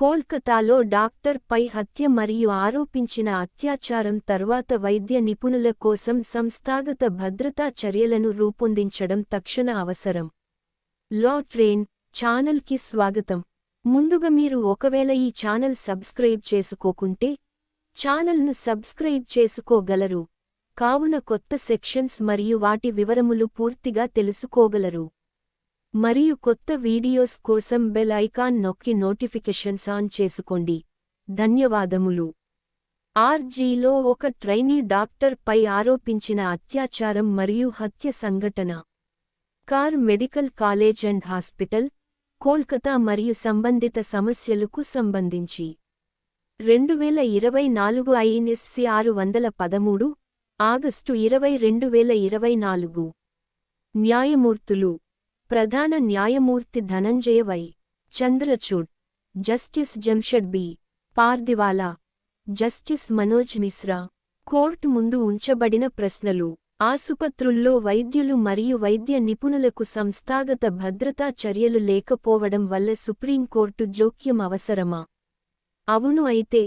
కోల్కతాలో డాక్టర్పై హత్య మరియు ఆరోపించిన అత్యాచారం తర్వాత వైద్య నిపుణుల కోసం సంస్థాగత భద్రతా చర్యలను రూపొందించడం తక్షణ అవసరం. లా ట్రైన్ ఛానల్కి స్వాగతం. ముందుగా మీరు ఒకవేళ ఈ ఛానల్ సబ్స్క్రైబ్ చేసుకోకుంటే ఛానల్ను సబ్స్క్రైబ్ చేసుకోగలరు. కావున కొత్త సెక్షన్స్ మరియు వాటి వివరములు పూర్తిగా తెలుసుకోగలరు. మరియు కొత్త వీడియోస్ కోసం బెల్ ఐకాన్ నొక్కి నోటిఫికేషన్స్ ఆన్ చేసుకోండి. ధన్యవాదములు. ఆర్జీలో ఒక ట్రైనీ డాక్టర్ పై ఆరోపించిన అత్యాచారం మరియు హత్య సంఘటన. Kar medical college and hospital Kolkata మరియు సంబంధిత సమస్యలకు సంబంధించి. రెండు వేల ఇరవై నాలుగు ఐఎన్ఎస్సి ఆరు వందల పదమూడు ఆగస్టు ఇరవై రెండు వేల ఇరవై నాలుగు. న్యాయమూర్తులు ప్రధాన న్యాయమూర్తి Dhananjaya Y Chandrachud justice Jamshed B Pardiwala justice Manoj Mishra. Court ముందు ఉంచబడిన ప్రశ్నలు ఆసుపత్రుల్లో వైద్యులు మరియు వైద్య నిపుణులకు సంస్థాగత భద్రతా చర్యలు లేకపోవడం వల్ల సుప్రీంకోర్టు జోక్యం అవసరమా? అవును అయితే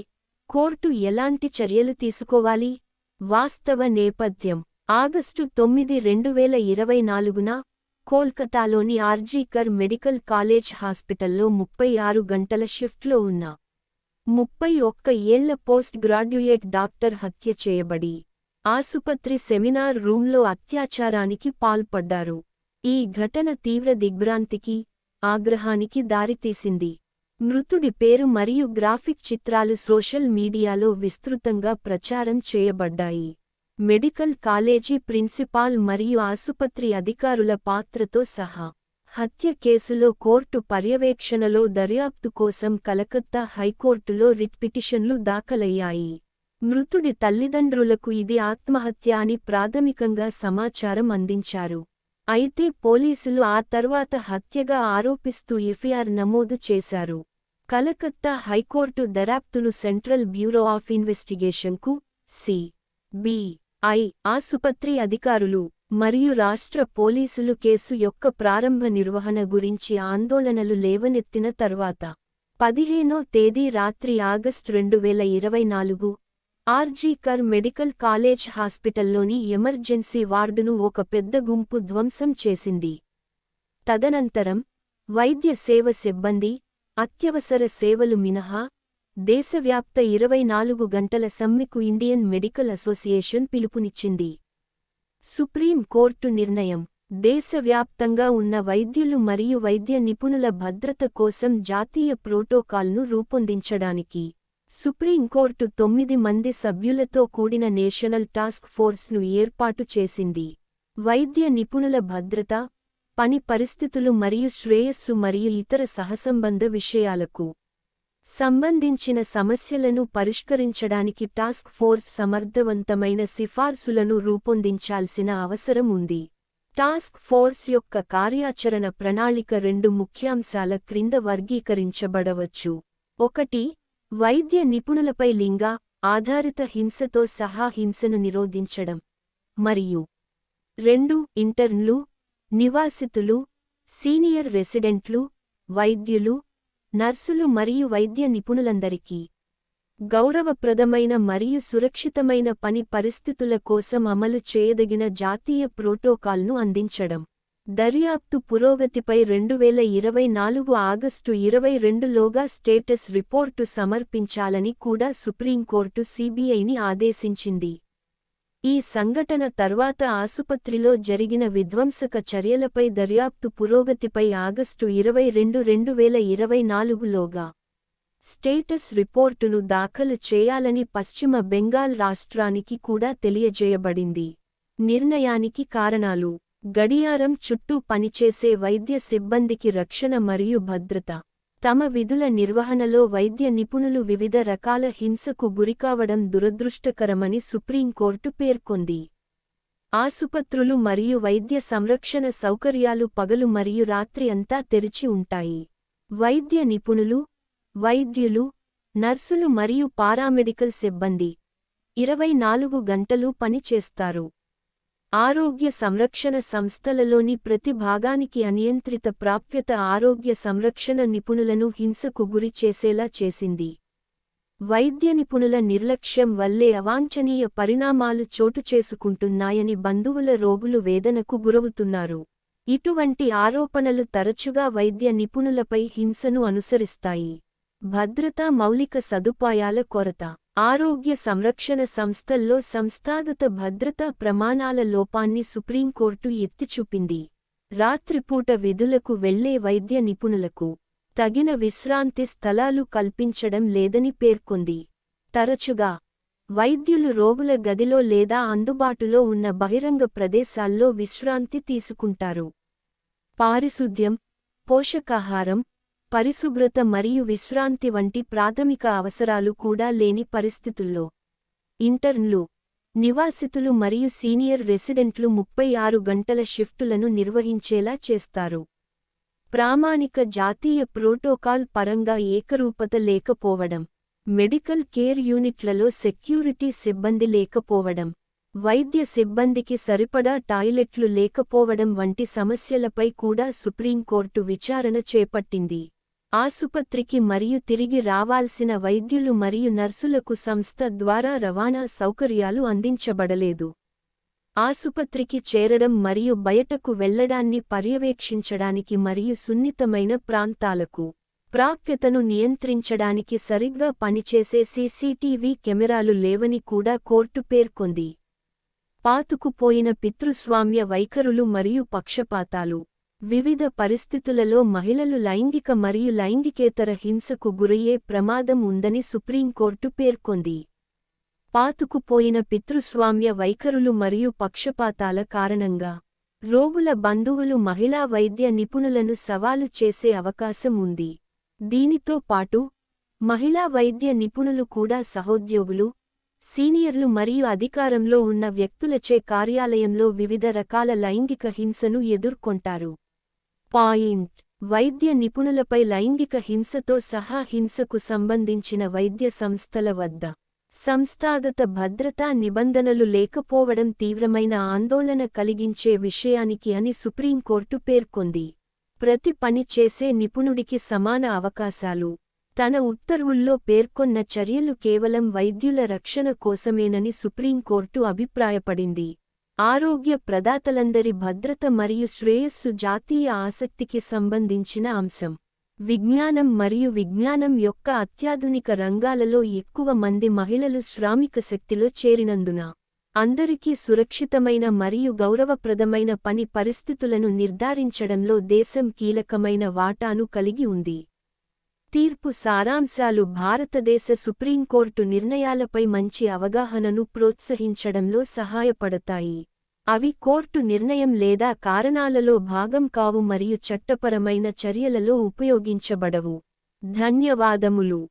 కోర్టు ఎలాంటి చర్యలు తీసుకోవాలి? వాస్తవ నేపథ్యం ఆగస్టు తొమ్మిది రెండు వేల ఇరవై నాలుగున కోల్కతాలోని ఆర్జీకర్ మెడికల్ కాలేజ్ హాస్పిటల్లో ముప్పై ఆరు గంటల షిఫ్ట్లో ఉన్న ముప్పై ఒక్క ఏళ్ళ పోస్ట్ గ్రాడ్యుయేట్ డాక్టర్ హత్య చేయబడి ఆసుపత్రి సెమినార్ రూంలో అత్యాచారానికి పాల్పడ్డారు. ఈ ఘటన తీవ్ర దిగ్భ్రాంతికి ఆగ్రహానికి దారితీసింది. మృతుడి పేరు మరియు గ్రాఫిక్ చిత్రాలు సోషల్ మీడియాలో విస్తృతంగా ప్రచారం చేయబడ్డాయి. మెడికల్ కాలేజీ ప్రిన్సిపాల్ మరియు ఆసుపత్రి అధికారుల పాత్రతో సహా హత్య కేసులో కోర్టు పర్యవేక్షణలో దర్యాప్తు కోసం కలకత్తా హైకోర్టులో రిట్ పిటిషన్లు దాఖలయ్యాయి. మృతుడి తల్లిదండ్రులకు ఇది ఆత్మహత్య అని ప్రాథమికంగా సమాచారం అందించారు. అయితే పోలీసులు ఆ తర్వాత హత్యగా ఆరోపిస్తూ ఎఫ్ఐఆర్ నమోదు చేశారు. కలకత్తా హైకోర్టు దర్యాప్తును సెంట్రల్ బ్యూరో ఆఫ్ ఇన్వెస్టిగేషన్కు సి. బి. ఐ. ఆసుపత్రి అధికారులు మరియు రాష్ట్ర పోలీసులు కేసు యొక్క ప్రారంభ నిర్వహణ గురించి ఆందోళనలు లేవనెత్తిన తర్వాత పదిహేనో తేదీ రాత్రి ఆగస్టు రెండు వేల ఇరవై నాలుగు ఆర్జీకర్ మెడికల్ కాలేజ్ హాస్పిటల్లోని ఎమర్జెన్సీ వార్డును ఒక పెద్ద గుంపు ధ్వంసం చేసింది. తదనంతరం వైద్య సేవ సిబ్బంది అత్యవసర సేవలు మినహా దేశవ్యాప్త ఇరవై నాలుగు గంటల సమ్మెకు ఇండియన్ మెడికల్ అసోసియేషన్ పిలుపునిచ్చింది. సుప్రీం కోర్టు నిర్ణయం. దేశవ్యాప్తంగా ఉన్న వైద్యులు మరియు వైద్య నిపుణుల భద్రత కోసం జాతీయ ప్రోటోకాల్ను రూపొందించడానికి సుప్రీంకోర్టు తొమ్మిది మంది సభ్యులతో కూడిన నేషనల్ టాస్క్ ఫోర్స్ను ఏర్పాటు చేసింది. వైద్య నిపుణుల భద్రత పని పరిస్థితులు మరియు శ్రేయస్సు మరియు ఇతర సహసంబంధ విషయాలకు సంబంధించిన సమస్యలను పరిష్కరించడానికి టాస్క్ ఫోర్స్ సమర్థవంతమైన సిఫార్సులను రూపొందించాల్సిన అవసరం ఉంది. టాస్క్ ఫోర్స్ యొక్క కార్యాచరణ ప్రణాళిక రెండు ముఖ్యాంశాల క్రింద వర్గీకరించబడవచ్చు. ఒకటి వైద్య నిపుణులపై లింగ ఆధారిత హింసతో సహా హింసను నిరోధించడం. మరియు రెండు ఇంటర్న్లు నివాసితులు సీనియర్ రెసిడెంట్లు వైద్యులు నర్సులు మరియు వైద్య నిపుణులందరికీ గౌరవప్రదమైన మరియు సురక్షితమైన పని పరిస్థితుల కోసం అమలు చేయదగిన జాతీయ ప్రోటోకాల్ను అందించడం. దర్యాప్తు పురోగతిపై రెండు వేల ఇరవై నాలుగు ఆగస్టు ఇరవై రెండులోగా స్టేటస్ రిపోర్టు సమర్పించాలని కూడా సుప్రీంకోర్టు సీబీఐని ఆదేశించింది. ఈ సంఘటన తర్వాత ఆసుపత్రిలో జరిగిన విధ్వంసక చర్యలపై దర్యాప్తు పురోగతిపై ఆగస్టు ఇరవై రెండు రెండు వేల ఇరవై నాలుగులోగా స్టేటస్ రిపోర్టును దాఖలు చేయాలని పశ్చిమ బెంగాల్ రాష్ట్రానికి కూడా తెలియజేయబడింది. నిర్ణయానికి కారణాలు గడియారం చుట్టూ పనిచేసే వైద్య సిబ్బందికి రక్షణ మరియు భద్రత తమ విధుల నిర్వహణలో వైద్య నిపుణులు వివిధ రకాల హింసకు గురికావడం దురదృష్టకరమని సుప్రీంకోర్టు పేర్కొంది. ఆసుపత్రులు మరియు వైద్య సంరక్షణ సౌకర్యాలు పగలు మరియు రాత్రి అంతా తెరిచి ఉంటాయి. వైద్య నిపుణులు వైద్యులు నర్సులు మరియు పారామెడికల్ సిబ్బంది ఇరవై నాలుగు గంటలు పని చేస్తారు ఆరోగ్య సంరక్షణ సంస్థలలోని ప్రతి భాగానికి అనియంత్రిత ప్రాప్యత ఆరోగ్య సంరక్షణ నిపుణులను హింసకు గురి చేసేలా చేసింది. వైద్య నిపుణుల నిర్లక్ష్యం వల్లే అవాంఛనీయ పరిణామాలు చోటుచేసుకుంటున్నాయని బంధువుల రోగులు వేదనకు గురవుతున్నారు. ఇటువంటి ఆరోపణలు తరచుగా వైద్య నిపుణులపై హింసను అనుసరిస్తాయి. భద్రతా మౌలిక సదుపాయాల కొరత ఆరోగ్య సంరక్షణ సంస్థల్లో సంస్థాగత భద్రతా ప్రమాణాల లోపాన్ని సుప్రీంకోర్టు ఎత్తిచూపింది. రాత్రిపూట విధులకు వెళ్ళే వైద్య నిపుణులకు తగిన విశ్రాంతి స్థలాలు కల్పించడం లేదని పేర్కొంది. తరచుగా వైద్యులు రోగుల గదిలో లేదా అందుబాటులో ఉన్న బహిరంగ ప్రదేశాల్లో విశ్రాంతి తీసుకుంటారు. పారిశుద్ధ్యం పోషకాహారం పరిశుభ్రత మరియు విశ్రాంతి వంటి ప్రాథమిక అవసరాలు కూడా లేని పరిస్థితుల్లో ఇంటర్న్లు నివాసితులు మరియు సీనియర్ రెసిడెంట్లు ముప్పై ఆరు గంటల షిఫ్టులను నిర్వహించేలా చేస్తారు. ప్రామాణిక జాతీయ ప్రోటోకాల్ పరంగా ఏకరూపత లేకపోవడం మెడికల్ కేర్ యూనిట్లలో సెక్యూరిటీ సిబ్బంది లేకపోవడం వైద్య సిబ్బందికి సరిపడా టాయిలెట్లు లేకపోవడం వంటి సమస్యలపై కూడా సుప్రీంకోర్టు విచారణ చేపట్టింది. ఆసుపత్రికి మరియు తిరిగి రావాల్సిన వైద్యులు మరియు నర్సులకు సంస్థ ద్వారా రవాణా సౌకర్యాలు అందించబడలేదు. ఆసుపత్రికి చేరడం మరియు బయటకు వెళ్ళడాన్ని పర్యవేక్షించడానికి మరియు సున్నితమైన ప్రాంతాలకు ప్రాప్యతను నియంత్రించడానికి సరిగ్గా పనిచేసే సీసీటీవీ కెమెరాలు లేవని కూడా కోర్టు పేర్కొంది. పాతుకుపోయిన పితృస్వామ్య వైఖరులు మరియు పక్షపాతాలు వివిధ పరిస్థితులలో మహిళలు లైంగిక మరియు లైంగికేతర హింసకు గురయ్యే ప్రమాదం ఉందని సుప్రీంకోర్టు పేర్కొంది. పాతుకుపోయిన పితృస్వామ్య వైఖరులు మరియు పక్షపాతాల కారణంగా రోగుల బంధువులు మహిళా వైద్య నిపుణులను సవాలు చేసే అవకాశం ఉంది. దీనితో పాటు మహిళా వైద్య నిపుణులు కూడా సహోద్యోగులు సీనియర్లు మరియు అధికారంలో ఉన్న వ్యక్తులచే కార్యాలయంలో వివిధ రకాల లైంగిక హింసను ఎదుర్కొంటారు. పాయింట్. వైద్య నిపుణులపై లైంగిక హింసతో సహా హింసకు సంబంధించిన వైద్య సంస్థల వద్ద సంస్థాగత భద్రతా నిబంధనలు లేకపోవడం తీవ్రమైన ఆందోళన కలిగించే విషయానికి అని సుప్రీంకోర్టు పేర్కొంది. ప్రతి పని చేసే నిపుణుడికి సమాన అవకాశాలు. తన ఉత్తర్వుల్లో పేర్కొన్న చర్యలు కేవలం వైద్యుల రక్షణ కోసమేనని సుప్రీంకోర్టు అభిప్రాయపడింది. ఆరోగ్య ప్రదాతలందరి భద్రత మరియు శ్రేయస్సు జాతీయ ఆసక్తికి సంబంధించిన అంశం. విజ్ఞానం మరియు విజ్ఞానం యొక్క అత్యాధునిక రంగాలలో ఎక్కువ మంది మహిళలు శ్రామిక శక్తిలో చేరినందున అందరికీ సురక్షితమైన మరియు గౌరవప్రదమైన పని పరిస్థితులను నిర్ధారించడంలో దేశం కీలకమైన వాటాను కలిగి ఉంది. తీర్పు సారాంశాలు భారతదేశ సుప్రీంకోర్టు నిర్ణయాలపై మంచి అవగాహనను ప్రోత్సహించడంలో సహాయపడతాయి. అవి కోర్టు నిర్ణయం లేదా కారణాలలో భాగం కావు మరియు చట్టపరమైన చర్యలలో ఉపయోగించబడవు. ధన్యవాదములు.